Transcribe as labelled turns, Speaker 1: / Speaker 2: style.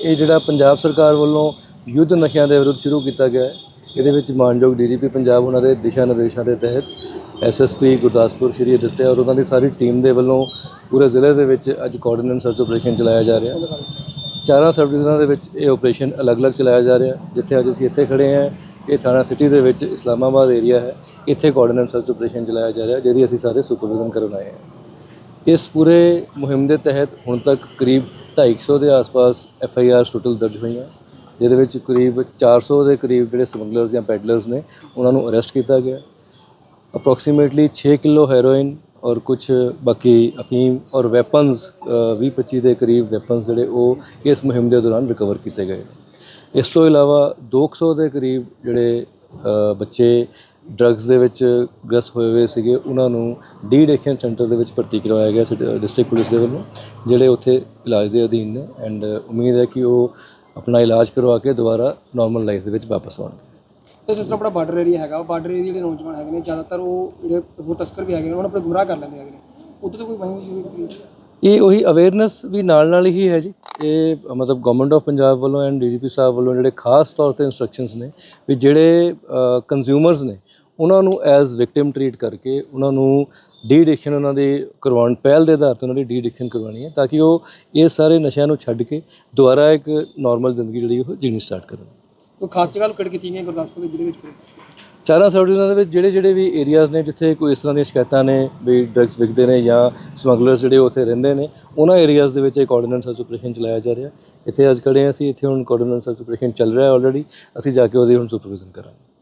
Speaker 1: ਇਹ ਜਿਹੜਾ ਪੰਜਾਬ ਸਰਕਾਰ ਵੱਲੋਂ ਯੁੱਧ ਨਸ਼ਿਆਂ ਦੇ ਵਿਰੁੱਧ ਸ਼ੁਰੂ ਕੀਤਾ ਗਿਆ ਹੈ, ਇਹਦੇ ਵਿੱਚ ਮਾਨਯੋਗ ਡੀਜੀਪੀ ਪੰਜਾਬ ਉਹਨਾਂ ਦੇ ਦਿਸ਼ਾ ਨਿਰਦੇਸ਼ਾਂ ਦੇ ਤਹਿਤ ਐਸਐਸਪੀ ਗੁਰਦਾਸਪੁਰ ਸ਼੍ਰੀ ਦਿੱਤੇ ਔਰ ਉਹਨਾਂ ਦੀ ਸਾਰੀ ਟੀਮ ਦੇ ਵੱਲੋਂ ਪੂਰੇ ਜ਼ਿਲ੍ਹੇ ਦੇ ਵਿੱਚ ਅੱਜ ਕੋਆਰਡੀਨੇਟ ਸਰਚ ਆਪਰੇਸ਼ਨ ਚਲਾਇਆ ਜਾ ਰਿਹਾ ਚਾਰਾਂ ਸਬ ਡਿਵੀਜ਼ਨਾਂ ਦੇ ਵਿੱਚ ਇਹ ਆਪਰੇਸ਼ਨ ਅਲੱਗ-ਅਲੱਗ ਚਲਾਇਆ ਜਾ ਰਿਹਾ ਜਿੱਥੇ ਅੱਜ ਅਸੀਂ ਇੱਥੇ ਖੜੇ ਹਾਂ, ਇਹ ਥਾਣਾ ਸਿਟੀ ਦੇ ਵਿੱਚ ਇਸਲਾਮਾਬਾਦ ਏਰੀਆ ਹੈ, ਇੱਥੇ ਕੋਆਰਡੀਨੇਟ ਸਰਚ ਆਪਰੇਸ਼ਨ ਚਲਾਇਆ ਜਾ ਰਿਹਾ ਜਿਹਦੀ ਅਸੀਂ ਸਾਰੇ ਸੁਪਰਵਿਜ਼ਨ ਕਰਨ ਆਏ ਹਾਂ। ਇਸ ਪੂਰੇ ਮੁਹਿੰਮ ਦੇ ਤਹਿਤ ਹੁਣ ਤੱਕ ਕਰੀਬ 250 ਦੇ ਆਸ-ਪਾਸ ਐਫ ਆਈ ਆਰ ਟੋਟਲ ਦਰਜ ਹੋਈਆਂ। ਜਿਹਦੇ ਵਿੱਚ ਕਰੀਬ 400 ਦੇ ਕਰੀਬ ਜਿਹੜੇ ਸਮਗਲਰਸ ਜਾਂ ਪੈਡਲਰਸ ਨੇ, ਉਹਨਾਂ ਨੂੰ ਅਰੈਸਟ ਕੀਤਾ ਗਿਆ। ਅਪਰੋਕਸੀਮੇਟਲੀ 6 ਕਿਲੋ ਹੈਰੋਇਨ ਔਰ ਕੁਝ ਬਾਕੀ ਅਫੀਮ ਔਰ ਵੈਪਨਸ 20 25 ਦੇ ਕਰੀਬ ਵੈਪਨਸ ਜਿਹੜੇ, ਉਹ ਇਸ ਮੁਹਿੰਮ ਦੇ ਦੌਰਾਨ ਰਿਕਵਰ ਕੀਤੇ ਗਏ ਇਸ ਤੋਂ ਇਲਾਵਾ 200 ਦੇ ਕਰੀਬ ਜਿਹੜੇ ਬੱਚੇ ਡਰੱਗਸ ਦੇ ਵਿੱਚ ਗ੍ਰਸਤ ਹੋਏ ਹੋਏ ਸੀਗੇ ਉਹਨਾਂ ਨੂੰ ਡੀ ਐਡਿਕਸ਼ਨ ਸੈਂਟਰ ਦੇ ਵਿੱਚ ਭਰਤੀ ਕਰਵਾਇਆ ਗਿਆ ਡਿਸਟ੍ਰਿਕਟ ਪੁਲਿਸ ਦੇ ਵੱਲੋਂ ਜਿਹੜੇ ਉੱਥੇ ਇਲਾਜ ਦੇ ਅਧੀਨ ਨੇ। ਐਂਡ ਉਮੀਦ ਹੈ ਕਿ ਉਹ ਆਪਣਾ ਇਲਾਜ ਕਰਵਾ ਕੇ ਦੁਬਾਰਾ ਨਾਰਮਲ ਲਾਈਫ ਦੇ ਵਿੱਚ ਵਾਪਸ ਆਉਣਗੇ।
Speaker 2: ਜਿਸ ਤਰ੍ਹਾਂ ਆਪਣਾ ਬਾਰਡਰ ਏਰੀਆ ਹੈਗਾ ਬਾਰਡਰ ਏਰੀਆ ਜਿਹੜੇ ਨੌਜਵਾਨ ਹੈਗੇ ਨੇ ਜ਼ਿਆਦਾਤਰ ਉਹ ਜਿਹੜੇ ਹੋਰ ਤਸਕਰ ਵੀ ਹੈਗੇ ਨੇ ਉਹਨਾਂ ਨੂੰ ਆਪਣੇ ਗੁੰਮਰਾਹ ਕਰ ਲੈਂਦੇ ਹੈਗੇ ਨੇ। ਉੱਧਰ ਤੋਂ ਕੋਈ ਮਹਿੰਗੀ ਗਈ?
Speaker 1: ਇਹ ਉਹੀ ਅਵੇਅਰਨੈਸ ਵੀ ਨਾਲ ਨਾਲ ਹੀ ਹੈ ਜੀ। ਇਹ ਮਤਲਬ ਗਵਰਨਮੈਂਟ ਆਫ ਪੰਜਾਬ ਵੱਲੋਂ ਐਂਡ ਡੀਜੀਪੀ ਸਾਹਿਬ ਵੱਲੋਂ ਜਿਹੜੇ ਖਾਸ ਤੌਰ ਤੇ ਇਨਸਟਰਕਸ਼ਨਸ ਨੇ ਵੀ ਜਿਹੜੇ ਕੰਜ਼ਿਊਮਰਸ ਨੇ ਉਹਨਾਂ ਨੂੰ ਐਜ਼ ਵਿਕਟਿਮ ਟਰੀਟ ਕਰਕੇ ਉਹਨਾਂ ਨੂੰ ਡੀ ਐਡਿਕਸ਼ਨ ਉਹਨਾਂ ਦੀ ਕਰਵਾਉਣ ਪਹਿਲ ਦੇ ਆਧਾਰ ਤੇ ਉਹਨਾਂ ਦੀ ਡੀ ਐਡਿਕਸ਼ਨ ਕਰਵਾਉਣੀ ਹੈ ਤਾਂ ਕਿ ਉਹ ਇਹ ਸਾਰੇ ਨਸ਼ਿਆਂ ਨੂੰ ਛੱਡ ਕੇ ਦੁਬਾਰਾ ਇੱਕ ਨਾਰਮਲ ਜ਼ਿੰਦਗੀ ਜਿਹੜੀ ਉਹ ਜੀਣੀ ਸਟਾਰਟ ਕਰਨ।
Speaker 2: ਕੋਈ ਖਾਸ ਜਗ੍ਹਾ ਲੋਕੇਟ ਕੀਤੀ ਗਈ ਗੁਰਦਾਸਪੁਰ ਦੇ ਜ਼ਿਲ੍ਹੇ ਵਿੱਚ?
Speaker 1: ਚਾਰਾਂ ਸਬ ਡਿਵੀਜ਼ਨਾਂ ਦੇ ਵਿੱਚ ਜਿਹੜੇ ਜਿਹੜੇ ਵੀ ਏਰੀਆਜ਼ ਨੇ ਜਿੱਥੇ ਕੋਈ ਇਸ ਤਰ੍ਹਾਂ ਦੀਆਂ ਸ਼ਿਕਾਇਤਾਂ ਨੇ ਵੀ ਡਰੱਗਸ ਵਿਕਦੇ ਨੇ ਜਾਂ ਸਮਗਲਰਸ ਜਿਹੜੇ ਉੱਥੇ ਰਹਿੰਦੇ ਨੇ ਉਹਨਾਂ ਏਰੀਆਜ਼ ਦੇ ਵਿੱਚ ਇਹ ਕੋਆਰਡੀਨੇਟ ਸਰਚ ਆਪਰੇਸ਼ਨ ਚਲਾਇਆ ਜਾ ਰਿਹਾ। ਇੱਥੇ ਅੱਜ ਖੜੇ ਅਸੀਂ ਇੱਥੇ ਹੁਣ ਕੋਆਰਡੀਨੇਟ ਸਰਚ ਆਪਰੇਸ਼ਨ ਚੱਲ ਰਿਹਾ ਹੈ ਆਲਰੇਡੀ ਅਸੀਂ ਜਾ ਕੇ ਉਹਦੀ ਹੁਣ ਸੁਪਰਵਿਜ਼ਨ ਕਰਾਂਗੇ।